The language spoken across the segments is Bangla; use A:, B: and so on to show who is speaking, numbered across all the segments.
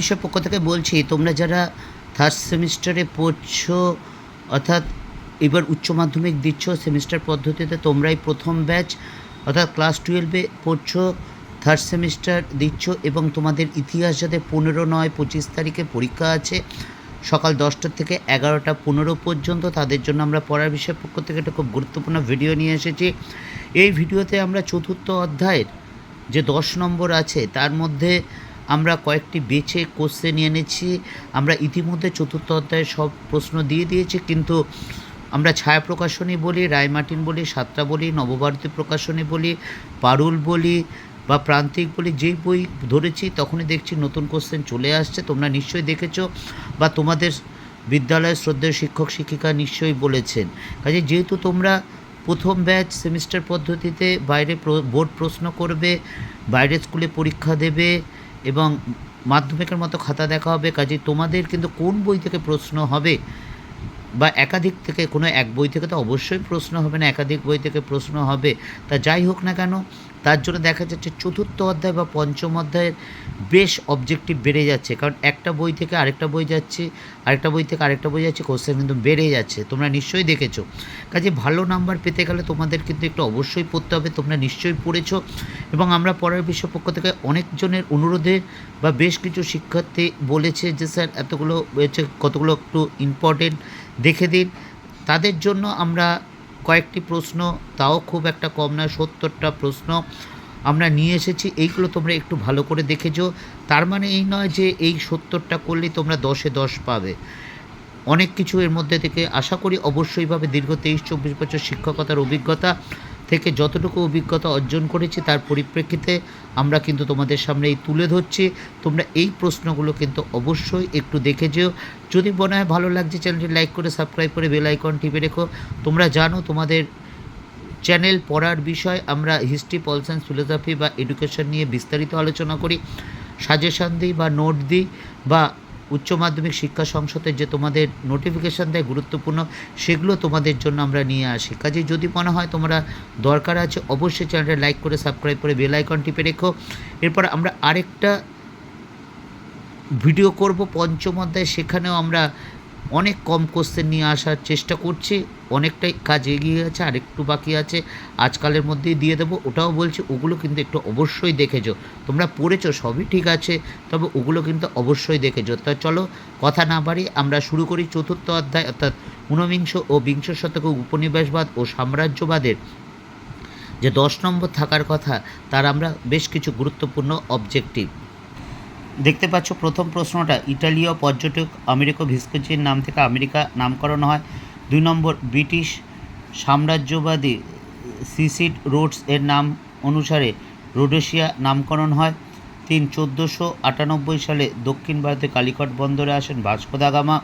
A: বিষয় পক্ষ থেকে বলছি, তোমরা যারা থার্ড সেমিস্টারে পড়ছো, অর্থাৎ এবার উচ্চ মাধ্যমিক দিচ্ছ সেমিস্টার পদ্ধতিতে, তোমরাই প্রথম ব্যাচ অর্থাৎ ক্লাস টুয়েলভে পড়ছো থার্ড সেমিস্টার দিচ্ছ এবং তোমাদের ইতিহাস যাতে পনেরো নয়, পঁচিশ তারিখে পরীক্ষা আছে, সকাল দশটা থেকে এগারোটা পনেরো পর্যন্ত, তাদের জন্য আমরা পড়ার বিষয় পক্ষ থেকে একটা খুব গুরুত্বপূর্ণ ভিডিও নিয়ে এসেছি। এই ভিডিওতে আমরা চতুর্থ অধ্যায়ের যে দশ নম্বর আছে, তার মধ্যে আমরা কয়েকটি বেছে কোশ্চেন নিয়ে এনেছি। আমরা ইতিমধ্যে চতুর্থ অধ্যায়ে সব প্রশ্ন দিয়ে দিয়েছি, কিন্তু আমরা ছায়া প্রকাশনী বলি, রায়মার্টিন বলি সাতটা বলি, নবভারতী প্রকাশনী বলি, পারুল বলি বা প্রান্তিক বলি, যেই বই ধরেছি তখনই দেখছি নতুন কোশ্চেন চলে আসছে। তোমরা নিশ্চয়ই দেখেছ বা তোমাদের বিদ্যালয়ের শ্রদ্ধেয় শিক্ষক শিক্ষিকা নিশ্চয়ই বলেছেন। কাজে যেহেতু তোমরা প্রথম ব্যাচ সেমিস্টার পদ্ধতিতে বাইরে বোর্ড প্রশ্ন করবে, বাইরের স্কুলে পরীক্ষা দেবে এবং মাধ্যমিকের মতো খাতা দেখা হবে। কাজে তোমাদের কিন্তু কোন বই থেকে প্রশ্ন হবে বা একাধিক থেকে কোনো এক বই থেকে, তো অবশ্যই প্রশ্ন হবে না, একাধিক বই থেকে প্রশ্ন হবে। তা যাই হোক না কেন, তার জন্য দেখা যাচ্ছে চতুর্থ অধ্যায় বা পঞ্চম অধ্যায়ের বেশ অবজেক্টিভ বেড়ে যাচ্ছে। কারণ একটা বই থেকে আরেকটা বই যাচ্ছে, আরেকটা বই থেকে আরেকটা বই যাচ্ছে কোশ্চেন কিন্তু বেড়ে যাচ্ছে। তোমরা নিশ্চয়ই দেখেছ। কাজে ভালো নাম্বার পেতে গেলে তোমাদের কিন্তু একটু অবশ্যই পড়তে হবে, তোমরা নিশ্চয়ই পড়েছো। এবং আমরা পড়ার বিষয় পক্ষ থেকে অনেকজনের অনুরোধে বা বেশ কিছু শিক্ষার্থী বলেছে যে, স্যার, এতগুলো কতগুলো একটু ইম্পর্টেন্ট দেখে দিন। তাদের জন্য আমরা কয়েকটি প্রশ্ন, তাও খুব একটা কম নয়, সত্তরটা প্রশ্ন আমরা নিয়ে এসেছি। এইগুলো তোমরা একটু ভালো করে দেখেছ তার মানে এই নয় যে এই সত্তরটা করলে তোমরা দশে দশ পাবে। অনেক কিছু এর মধ্যে থেকে আশা করি অবশ্যইভাবে দীর্ঘ তেইশ, চব্বিশ বছর শিক্ষকতার অভিজ্ঞতা থেকে যতটুকু অভিজ্ঞতা অর্জন করেছি, তার পরিপ্রেক্ষিতে আমরা কিন্তু তোমাদের সামনে এই তুলে ধরছি। তোমরা এই প্রশ্নগুলো কিন্তু অবশ্যই একটু দেখে যেও। যদি মনে হয় ভালো লাগছে, চ্যানেলটি লাইক করে, সাবস্ক্রাইব করে, বেল আইকন টিপে রেখো। তোমরা জানো তোমাদের চ্যানেল পড়ার বিষয়, আমরা হিস্ট্রি পল সায়েন্স ফিলোসফি বা এডুকেশন নিয়ে বিস্তারিত আলোচনা করি। সাজেশান দিই বা নোট দিই বা উচ্চ মাধ্যমিক শিক্ষা সংসদের যে তোমাদের নোটিফিকেশান দেয় গুরুত্বপূর্ণ, সেগুলো তোমাদের জন্য আমরা নিয়ে আসি। কাজে যদি মনে হয় তোমরা দরকার আছে, অবশ্যই চ্যানেলটা লাইক করে সাবস্ক্রাইব করে বেল আইকন টিপে রেখো। এরপর আমরা আরেকটা ভিডিও করব পঞ্চম অধ্যায়, সেখানেও আমরা অনেক কম কোশ্চেন নিয়ে আসার চেষ্টা করছি, অনেকটাই কাজ এগিয়ে গেছে আর একটু বাকি আছে, আজকালের মধ্যেই দিয়ে দেবো। ওটাও বলছি, ওগুলো কিন্তু একটু অবশ্যই দেখেছ। তোমরা পড়েছো, সবই ঠিক আছে, তবে ওগুলো কিন্তু অবশ্যই দেখেছ। তা চলো, কথা না বাড়িয়ে আমরা শুরু করি চতুর্থ অধ্যায়, অর্থাৎ ঊনবিংশ ও বিংশ শতকে উপনিবেশবাদ ও সাম্রাজ্যবাদের। যে দশ নম্বর থাকার কথা, তার আমরা বেশ কিছু গুরুত্বপূর্ণ অবজেক্টিভ দেখতে পাচ্ছ, প্রথম প্রশ্নটা, ইটালীয় পর্যটক আমেরিকো ভিস্কোচির নাম থেকে আমেরিকা নামকরণ হয়। দুই নম্বর, ব্রিটিশ সাম্রাজ্যবাদী সিসিড রোডস এর নাম অনুসারে রোডেশিয়া নামকরণ হয়। তিন, চোদ্দোশো আটানব্বই সালে দক্ষিণ ভারতে কালিকট বন্দরে আসেন ভাস্কো দা গামা।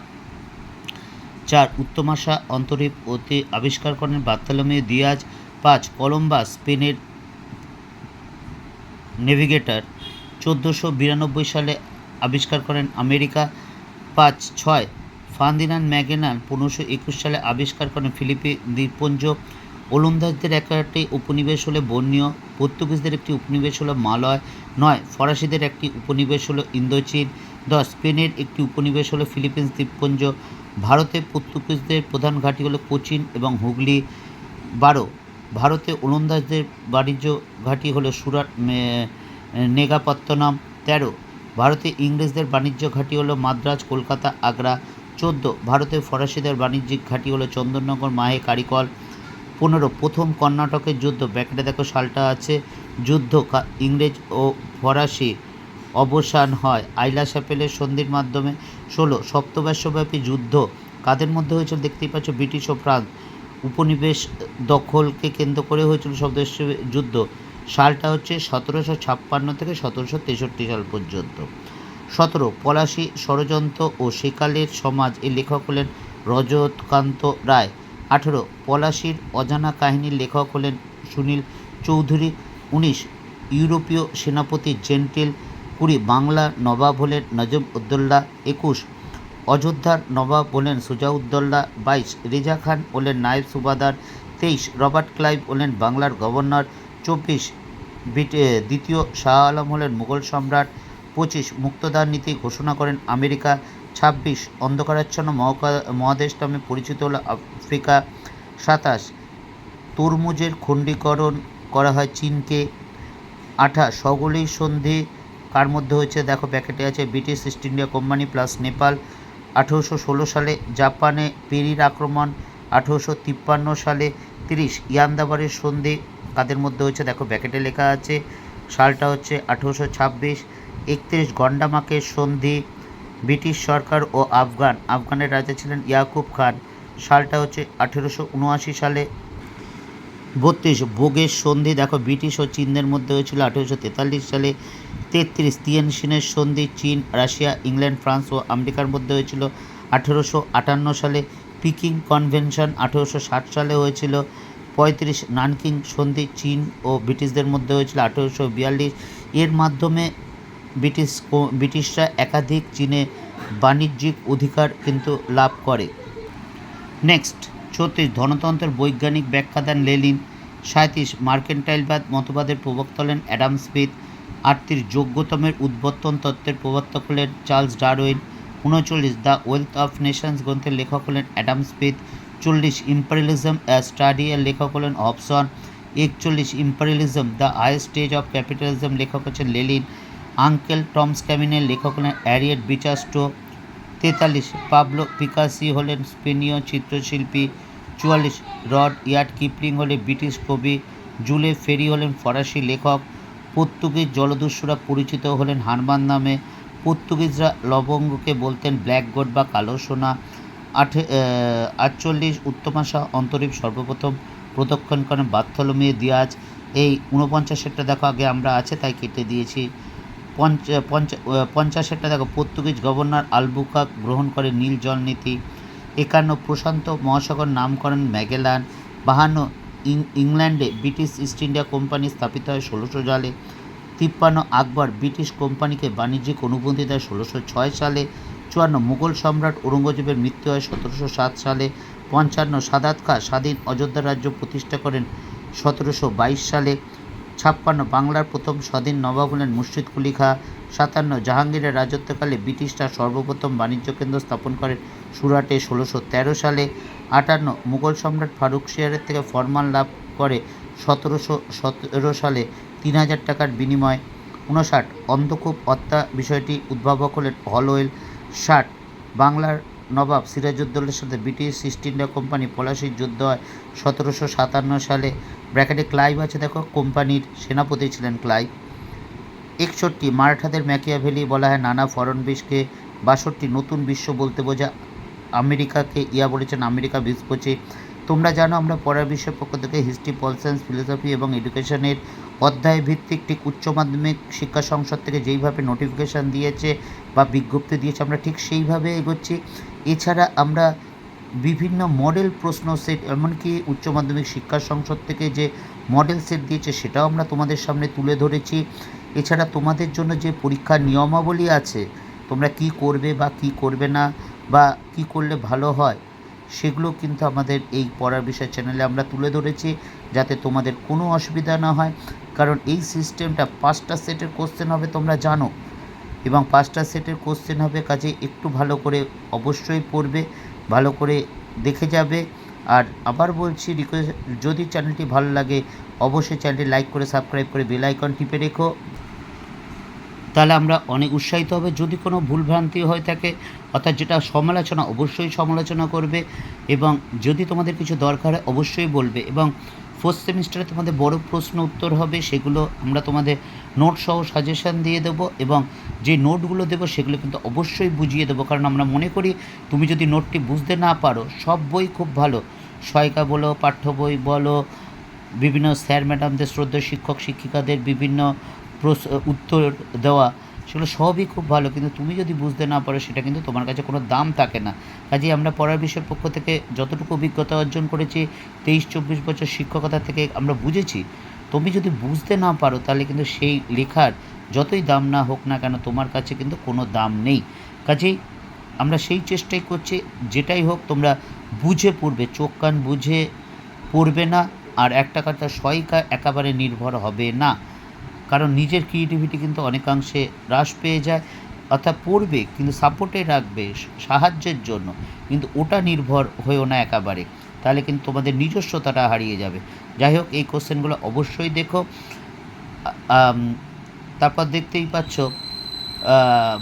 A: চার, উত্তমাশা অন্তরীপ অতি আবিষ্কার করেন বার্থালোমে দিয়াজ। পাঁচ, কলম্বাস স্পেনের নেভিগেটর। চোদ্দোশো বিরানব্বই সালে আবিষ্কার করেন আমেরিকা পাঁচ ছয়। ফান্দিনান ম্যাগেনান পনেরোশো একুশ সালে আবিষ্কার করেন ফিলিপি দ্বীপপুঞ্জ। ওলন্দাজদের একটি উপনিবেশ হলো বর্ণীয়, পর্তুগিজদের একটি উপনিবেশ হলো মালয়, নয়, ফরাসিদের একটি উপনিবেশ হলো ইন্দোচীন, দশ, স্পেনের একটি উপনিবেশ হলো ফিলিপিন্স দ্বীপপুঞ্জ। ভারতে পর্তুগিজদের প্রধান ঘাঁটি হলো কোচিন এবং হুগলি। বারো, ভারতে ওলন্দাজদের বাণিজ্য ঘাঁটি হলো সুরাট নেগাপত্তনম তেরো। ভারতে ইংরেজদের বাণিজ্য ঘাঁটি হলো মাদ্রাজ, কলকাতা, আগ্রা। চোদ্দ। ভারতে ফরাসিদের বাণিজ্যিক ঘাঁটি হলো চন্দননগর, মাহে কারিকল। পনেরো। প্রথম কর্ণাটকের যুদ্ধ। ব্যাকেটে দেখো সালটা আছে। যুদ্ধ ইংরেজ ও ফরাসি অবসান হয়। আইলা স্যাপেলের সন্ধির মাধ্যমে। ষোলো। সপ্তবর্ষব্যাপী যুদ্ধ। কাদের মধ্যে হয়েছিল? দেখতেই পাচ্ছ, ব্রিটিশ ও ফ্রান্স। উপনিবেশ দখলকে কেন্দ্র করে হয়েছিল সপ্তবর্ষ যুদ্ধ। সালটা হচ্ছে সতেরোশো ছাপ্পান্ন থেকে সতেরোশো তেষট্টি সাল পর্যন্ত। সতেরো, পলাশী ষড়যন্ত্র ও সেকালের সমাজ এর লেখক হলেন রজতকান্ত রায়। আঠেরো, পলাশীর অজানা কাহিনীর লেখক হলেন সুনীল চৌধুরী। উনিশ, ইউরোপীয় সেনাপতি জেন্টেল কুড়ি বাংলা, নবাব হলেন নজম উদ্দৌলা। একুশ, অযোধ্যার নবাব হলেন সুজাউদ্দৌলা। বাইশ, রেজা খান হলেন নায়েব সুবাদার। তেইশ, রবার্ট ক্লাইভ হলেন বাংলার গভর্নর। চব্বিশ দ্বিতীয় শাহ আলম হলেন মুঘল সম্রাট। পঁচিশ মুক্তদান নীতি ঘোষণা করেন আমেরিকা। ছাব্বিশ অন্ধকারাচ্ছন্ন মহাদেশ নামে পরিচিত হলো আফ্রিকা। সাতাশ তরমুজের খণ্ডীকরণ করা হয় চীনকে। আঠাশ সকলেই সন্ধি কার মধ্যে হয়েছে? দেখো প্যাকেটে আছে British East India Company plus Nepal. আঠেরোশো ষোলো সালে জাপানে পেরির আক্রমণ। আঠেরোশো তিপ্পান্ন সালে তিরিশ ইয়ান্দাবারের সন্ধি কাদের মধ্যে হয়েছে? দেখো ব্যাকেটে লেখা আছে, সালটা হচ্ছে আঠেরোশো ছাব্বিশ, একত্রিশ গন্ডামাকের সন্ধি, ব্রিটিশ সরকার ও আফগান, আফগানের রাজা ছিলেন ইয়াকুব খান। সালটা হচ্ছে আঠেরোশো উনআশি সালে। বত্রিশ ভোগের সন্ধি, দেখো, ব্রিটিশ ও চীনদের মধ্যে হয়েছিল আঠেরোশো তেতাল্লিশ সালে। তেত্রিশ তিয়েনশিনের সন্ধি, চীন, রাশিয়া, ইংল্যান্ড, ফ্রান্স ও আমেরিকার মধ্যে হয়েছিল আঠেরোশো আটান্ন সালে। পিকিং কনভেনশন আঠেরোশো ষাট সালে হয়েছিল। পঁয়ত্রিশ নানকিং সন্ধি চীন ও ব্রিটিশদের মধ্যে হয়েছিল আঠেরোশো বিয়াল্লিশ। এর মাধ্যমে ব্রিটিশ ব্রিটিশরা একাধিক চীনে বাণিজ্যিক অধিকার কিন্তু লাভ করে। নেক্সট ছত্রিশ ধনতন্ত্রের বৈজ্ঞানিক ব্যাখ্যা দেন লেলিন সাঁত্রিশ মার্কেন্টাইলবাদ মতবাদের প্রবক্তা হলেন অ্যাডাম স্মিথ। আটত্রিশ, যোগ্যতমের উদ্বর্তন তত্ত্বের প্রবর্তক হলেন চার্লস ডারউইন। উনচল্লিশ, দ্য ওয়েলথ অফ নেশনস গ্রন্থের লেখক হলেন অ্যাডাম স্মিথ। চল্লিশ ইম্পারিয়ালিজম অ্যাজ স্টাডি এর লেখক হলেন অপশন একচল্লিশ imperialism the high stage of capitalism লেখক হচ্ছেন লেলিন। আঙ্কেল টমস ক্যামিনের লেখক হলেন অ্যারিয়েট বিচাস্টো তেতাল্লিশ, পাবলো পিকাসি হলেন স্পেনীয় চিত্রশিল্পী। চুয়াল্লিশ, রড ইয়ার্ড কিপলিং হলেন ব্রিটিশ কবি। জুলে ফেরি হলেন ফরাসি লেখক। পর্তুগিজ জলদস্যুরা পরিচিত হলেন হারমান নামে। পর্তুগিজরা লবঙ্গকে বলতেন ব্ল্যাক গোড বা কালো সোনা। আঠে আটচল্লিশ উত্তমাশা অন্তরীপ সর্বপ্রথম প্রদক্ষণ করেন বার্থলমে দিয়াজ। এই ঊনপঞ্চাশেরটা দেখো আগে আমরা আছে, তাই কেটে দিয়েছি। পঞ্চ পঞ্চ পঞ্চাশেরটা দেখো, পর্তুগিজ গভর্নর আলবুকাক গ্রহণ করে নীল জল নীতি। একান্ন প্রশান্ত মহাসাগর নামকরণ ম্যাগেলান। বাহান্ন ইংল্যান্ডে ব্রিটিশ ইস্ট ইন্ডিয়া কোম্পানি স্থাপিত হয় ষোলোশো সালে। তিপ্পান্ন আকবর ব্রিটিশ কোম্পানিকে বাণিজ্যিক অনুমতি দেয় ষোলোশো ছয় সালে। চুয়ান্ন মুঘল সম্রাট ঔরঙ্গজেবের মৃত্যু হয় সতেরোশো সাত সালে। পঞ্চান্ন সাদাত খা স্বাধীন অযোধ্যা রাজ্য প্রতিষ্ঠা করেন সতেরোশো বাইশ সালে। ছাপ্পান্ন বাংলার প্রথম স্বাধীন নবাব হলেন মুর্শিদ কুলি খাঁ। সাতান্ন জাহাঙ্গীরের রাজত্বকালে ব্রিটিশরা সর্বপ্রথম বাণিজ্য কেন্দ্র স্থাপন করেন সুরাটে ষোলোশো তেরো সালে। আটান্ন মুঘল সম্রাট ফারুক শিয়ারের থেকে ফরমান লাভ করে সতেরোশো সতেরো সালে তিন হাজার টাকার বিনিময়। উনষাট অন্ধকূপ হত্যা বিষয়টি উদ্ভাবক হলেন হলওয়েল। ষাট। বাংলার নবাব সিরাজউদ্দৌলের সাথে ব্রিটিশ ইস্ট ইন্ডিয়া কোম্পানি পলাশির যুদ্ধ হয় সতেরোশো সাতান্ন সালে। ব্র্যাকেটে ক্লাইভ আছে দেখো, কোম্পানির সেনাপতি ছিলেন ক্লাইভ। একষট্টি, মারাঠাদের ম্যাকিয়াভেলি বলা হয় নানা ফরনবিশকে বাষট্টি, নতুন বিশ্ব বলতে বোঝা আমেরিকাকে, ইয়া বলেছেন আমেরিকা বিস্পোচে তোমরা জানো আমরা পড়ার বিষয়ের পক্ষ থেকে হিস্ট্রি পল সায়েন্স ফিলোসফি এবং এডুকেশনের অধ্যায় ভিত্তিক ঠিক উচ্চ মাধ্যমিক শিক্ষা সংসদ থেকে যেইভাবে নোটিফিকেশান দিয়েছে বা বিজ্ঞপ্তি দিয়েছে, আমরা ঠিক সেইভাবে এগোচ্ছি। এছাড়া আমরা বিভিন্ন মডেল প্রশ্ন সেট এমনকি উচ্চ মাধ্যমিক শিক্ষা সংসদ থেকে যে মডেল সেট দিয়েছে, সেটাও আমরা তোমাদের সামনে তুলে ধরেছি। এছাড়া তোমাদের জন্য যে পরীক্ষার নিয়মাবলী আছে, তোমরা কি করবে বা কি করবে না, বা কি করলে ভালো হয় সেগুলো কিন্তু আমাদের এই পড়ার বিষয় চ্যানেলে আমরা তুলে ধরেছি, যাতে তোমাদের কোনো অসুবিধা না হয়। কারণ এই সিস্টেমটা পাঁচটা সেটের কোশ্চেন হবে তোমরা জানো। এবং পাঁচটা সেটের কোশ্চেন হবে কাজে একটু ভালো করে অবশ্যই পড়বে, ভালো করে দেখে যাবে। আর আবার বলছি রিকোয়েস্ট যদি চ্যানেলটি ভালো লাগে, অবশ্যই চ্যানেলটি লাইক করে সাবস্ক্রাইব করে বেল আইকন টিপে রেখো। তাহলে আমরা অনেক উৎসাহিত হবে। যদি কোনো ভুলভ্রান্তি হয়ে থাকে, অর্থাৎ যেটা সমালোচনা, অবশ্যই সমালোচনা করবে এবং যদি তোমাদের কিছু দরকার হয়, অবশ্যই বলবে এবং ফোর্থ সেমিস্টারে তোমাদের বড় প্রশ্ন উত্তর হবে, সেগুলো আমরা তোমাদের নোট সহ সাজেশন দিয়ে দেবো এবং যে নোটগুলো দেবো, সেগুলো কিন্তু অবশ্যই বুঝিয়ে দেবো। কারণ আমরা মনে করি, তুমি যদি নোটটি বুঝতে না পারো, সব বই খুব ভালো। সহায়িকা বলো, পাঠ্য বই বলো, বিভিন্ন স্যার ম্যাডামদের শ্রদ্ধা শিক্ষক, শিক্ষিকাদের বিভিন্ন উত্তর দেওয়া সেগুলো সবই খুব ভালো। কিন্তু তুমি যদি বুঝতে না পারো, সেটা কিন্তু তোমার কাছে কোনো দাম থাকে না। কাজেই আমরা পড়ার বিষয়ের পক্ষ থেকে যতটুকু অভিজ্ঞতা অর্জন করেছি, তেইশ, চব্বিশ বছর শিক্ষকতা থেকে আমরা বুঝেছি। তুমি যদি বুঝতে না পারো, তাহলে কিন্তু সেই লেখার যতই দাম না হোক না কেন, তোমার কাছে কিন্তু কোনো দাম নেই। কাজেই আমরা সেই চেষ্টাই করছি, যেটাই হোক তোমরা বুঝে পড়বে। চোখ কান বুঝে পড়বে না, আর একটা কথা সহায়িকা একেবারে নির্ভর হবে না। কারণ নিজের ক্রিয়েটিভিটি কিন্তু অনেকাংশে হ্রাস পেয়ে যায়, অর্থাৎ পড়বে কিন্তু সাপোর্টে রাখবে, সাহায্যের জন্য। কিন্তু ওটা নির্ভর হয়েও না একেবারে। তাহলে কিন্তু তোমাদের নিজস্বতাটা হারিয়ে যাবে। যাই হোক, এই কোশ্চেনগুলো অবশ্যই দেখো। তারপর দেখতেই পাচ্ছ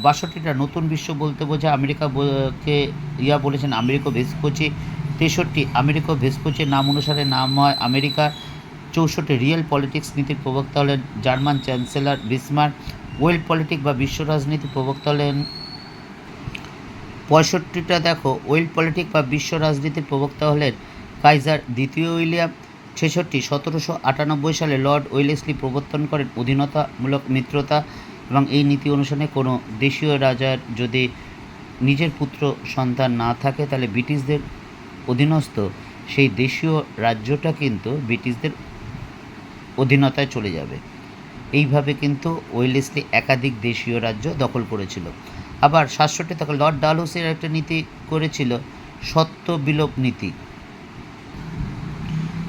A: বাষট্টিটা নতুন বিশ্ব বলতে বোঝা আমেরিকা কে ইয়া বলেছেন, আমেরিকা ভেসপোচি তেষট্টি আমেরিকা ভেসপোচির নাম অনুসারে নাম হয় আমেরিকা চৌষট্টি রিয়েল পলিটিক্স নীতির প্রবক্তা হলেন জার্মান চ্যান্সেলর বিসমার ওয়েল পলিটিক বা বিশ্ব রাজনীতির প্রবক্তা হলেন পঁয়ষট্টিটা, দেখো ওয়েল পলিটিক বা বিশ্ব রাজনীতির প্রবক্তা হলেন কাইজার দ্বিতীয় উইলিয়াম। ছেষট্টি, সতেরোশো আটানব্বই সালে লর্ড ওয়েলেসলি প্রবর্তন করেন অধীনতামূলক মিত্রতা এবং এই নীতি অনুসারে কোনো দেশীয় রাজার যদি নিজের পুত্র সন্তান না থাকে, তাহলে ব্রিটিশদের অধীনস্থ সেই দেশীয় রাজ্যটা কিন্তু ব্রিটিশদের অধীনতায় চলে যাবে। এইভাবে কিন্তু ওয়েলেসলি একাধিক দেশীয় রাজ্য দখল করেছিল। আবার সাতষট্টি থেকে লর্ড ডালহৌসির একটা নীতি করেছিল, সত্য বিলোপ নীতি।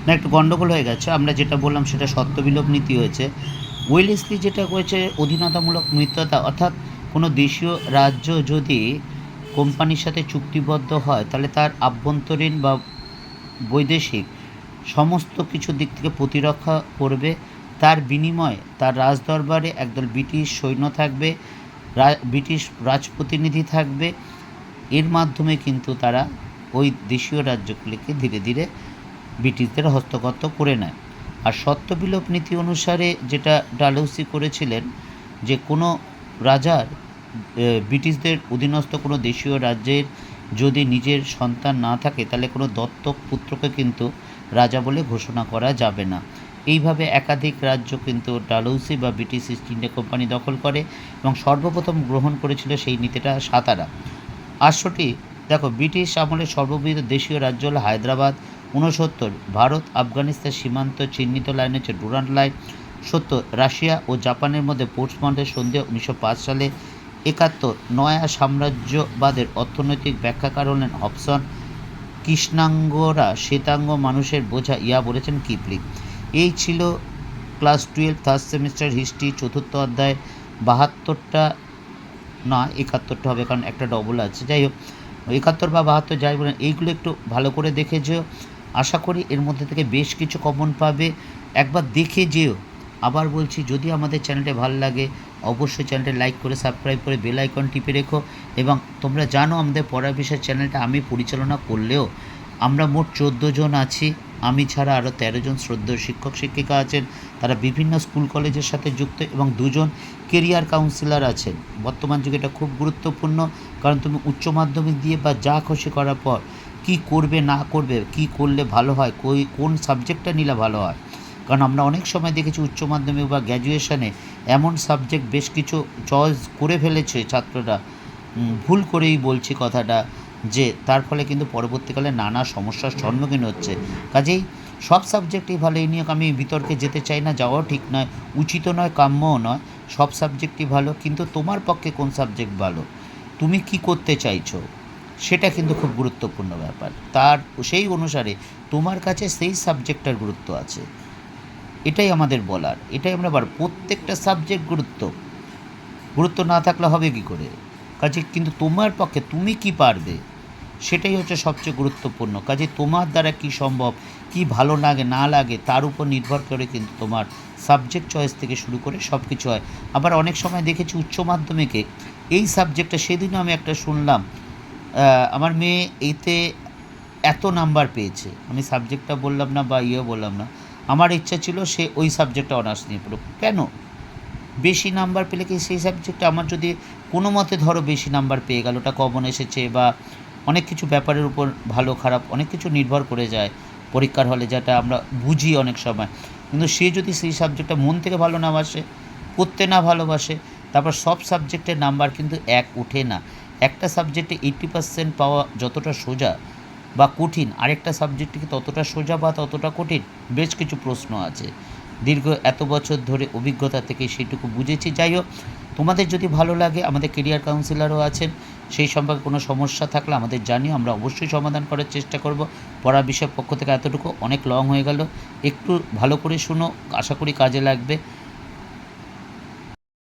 A: না, একটু গণ্ডগোল হয়ে গেছে, আমরা যেটা বললাম সেটা সত্য বিলোপ নীতি হয়েছে। ওয়েলেসলি যেটা করেছে অধীনতামূলক মিত্রতা, অর্থাৎ কোনো দেশীয় রাজ্য যদি কোম্পানির সাথে চুক্তিবদ্ধ হয়, তাহলে তার আভ্যন্তরীণ বা বৈদেশিক সমস্ত কিছু দিক থেকে প্রতিরক্ষা করবে। তার বিনিময়ে তার রাজদরবারে একদল ব্রিটিশ সৈন্য থাকবে ব্রিটিশ রাজপ্রতিনিধি থাকবে। এর মাধ্যমে কিন্তু তারা ওই দেশীয় রাজ্যগুলিকে ধীরে ধীরে ব্রিটিশদের হস্তগত করে নেয়। আর সত্যবিলোপ নীতি অনুসারে যেটা ডালহৌসি করেছিলেন, যে কোনো রাজার ব্রিটিশদের অধীনস্থ কোনো দেশীয় রাজ্যের যদি নিজের সন্তান না থাকে, তাহলে কোনো দত্তক পুত্রকে কিন্তু রাজা বলে ঘোষণা করা যাবে না। এইভাবে একাধিক রাজ্য কিন্তু ডালহৌসি বা ব্রিটিশ ইস্ট ইন্ডিয়া কোম্পানি দখল করে এবং সর্বপ্রথম গ্রহণ করেছিল সেই নীতিটা সাতারা। আটশোটি, দেখো, ব্রিটিশ আমলের সর্ববৃহৎ দেশীয় রাজ্য হল হায়দ্রাবাদ, ঊনসত্তর, ভারত, আফগানিস্তান সীমান্ত চিহ্নিত লাইন হচ্ছে ডুরান্ট লাইন, সত্তর, রাশিয়া ও জাপানের মধ্যে পোর্টসমান্টের সন্ধে উনিশশো পাঁচ সালে, একাত্তর, নয়া সাম্রাজ্যবাদের অর্থনৈতিক ব্যাখ্যাকার হলেন হবসন কৃষ্ণাঙ্গরা শ্বেতাঙ্গ মানুষের বোঝা, ইয়া বলেছেন কিপলিং। এই ছিল class twelve third semester history চতুর্থ অধ্যায়। বাহাত্তরটা না, একাত্তরটা হবে, কারণ একটা ডবল আছে। যাই হোক, একাত্তর বা বাহাত্তর যাই বলেন, এইগুলো একটু ভালো করে দেখে যেও। আশা করি এর মধ্যে থেকে বেশ কিছু কমন পাবে। একবার দেখে যেও। আবার বলছি, যদি আমাদের চ্যানেলটা ভালো লাগে, অবশ্যই চ্যানেলটা লাইক করে, সাবস্ক্রাইব করে, বেল আইকন টিপে রেখো। এবং তোমরা জানো, আমাদের পড়ার বিষয় চ্যানেলটা আমি পরিচালনা করলেও আমরা মোট চোদ্দ জন আছি। আমি ছাড়া আরও তেরো জন শ্রদ্ধেয় শিক্ষক, শিক্ষিকা আছেন। তারা বিভিন্ন স্কুল, কলেজের সাথে যুক্ত এবং দুজন কেরিয়ার কাউন্সিলর আছেন। বর্তমান যুগে এটা খুব গুরুত্বপূর্ণ, কারণ তুমি উচ্চ মাধ্যমিক দিয়ে বা যা খুশি করার পর কি করবে, না করবে, কি করলে ভালো হয়, কই, কোন সাবজেক্টটা নিলে ভালো হয় কারণ আমরা অনেক সময় দেখেছি উচ্চ মাধ্যমিক বা গ্র্যাজুয়েশনে এমন সাবজেক্ট বেশ কিছু চয়েস করে ফেলেছে ছাত্ররা। ভুল করেই বলছি কথাটা যে তার ফলে কিন্তু পরবর্তীকালে নানা সমস্যার সম্মুখীন হচ্ছে। কাজেই সব সাবজেক্টই ভালো, এই নিয়ে আমি বিতর্কে যেতে চাই না, যাওয়াও ঠিক নয়, উচিত নয়, কাম্যও নয়, সব সাবজেক্টই ভালো, কিন্তু তোমার পক্ষে কোন সাবজেক্ট ভালো? তুমি কি করতে চাইছো? সেটা কিন্তু খুব গুরুত্বপূর্ণ ব্যাপার। তার, সেই অনুসারে তোমার কাছে সেই সাবজেক্টটার গুরুত্ব আছে। এটাই আমাদের বলার, এটাই আমরা বার প্রত্যেকটা সাবজেক্ট গুরুত্ব। গুরুত্ব না থাকলে হবে কি করে? কাজে কিন্তু তোমার পক্ষে তুমি কি পারবে? সেটাই হচ্ছে সবচেয়ে গুরুত্বপূর্ণ। কাজে তোমার দ্বারা কি সম্ভব, কি ভালো লাগে, না লাগে, তার উপর নির্ভর করে কিন্তু তোমার সাবজেক্ট চয়েস থেকে শুরু করে সব কিছু হয়। আবার অনেক সময় দেখেছি উচ্চ মাধ্যমিকে এই সাবজেক্টটা সেদিনও আমি একটা শুনলাম আমার মেয়ে এতে এত নাম্বার পেয়েছে। আমি সাবজেক্টটা বললাম না বা ইয়ে বললাম না। আমার ইচ্ছা ছিল সে ওই সাবজেক্টটা অনার্স নিয়ে পড়ুক। কেন? বেশি নাম্বার পেলে কি সেই সাবজেক্টে আমার যদি কোনো মতে ধরো বেশি নাম্বার পেয়ে গেল, ওটা কমন এসেছে বা অনেক কিছু ব্যাপারের উপর ভালো, খারাপ, অনেক কিছু নির্ভর করে যায়। পরীক্ষার হলে যেটা আমরা বুঝি অনেক সময়। কিন্তু সে যদি সেই সাবজেক্টটা মন থেকে ভালো না বাসে পড়তে না ভালোবাসে, তারপর সব সাবজেক্টের নাম্বার কিন্তু এক ওঠে না। একটা সাবজেক্টে এইট্টি পার্সেন্ট পাওয়া যতটা সোজা বা কঠিন, আরেকটা সাবজেক্টে কি ততটা সোজা বা ততটা কঠিন? বেশ কিছু প্রশ্ন আছে। দীর্ঘ এত বছর ধরে অভিজ্ঞতা থেকে সেটুকু বুঝেছি। যাই হোক, তোমাদের যদি ভালো লাগে, আমাদের কেরিয়ার কাউন্সিলরও আছেন, সেই সম্পর্কে কোনো সমস্যা থাকলে আমাদের জানিও, আমরা অবশ্যই সমাধান করার চেষ্টা করব। পড়া বিষয়ের পক্ষ থেকে এতটুকু, অনেক লং হয়ে গেল। একটু ভালো করে শুনো, আশা করি কাজে লাগবে।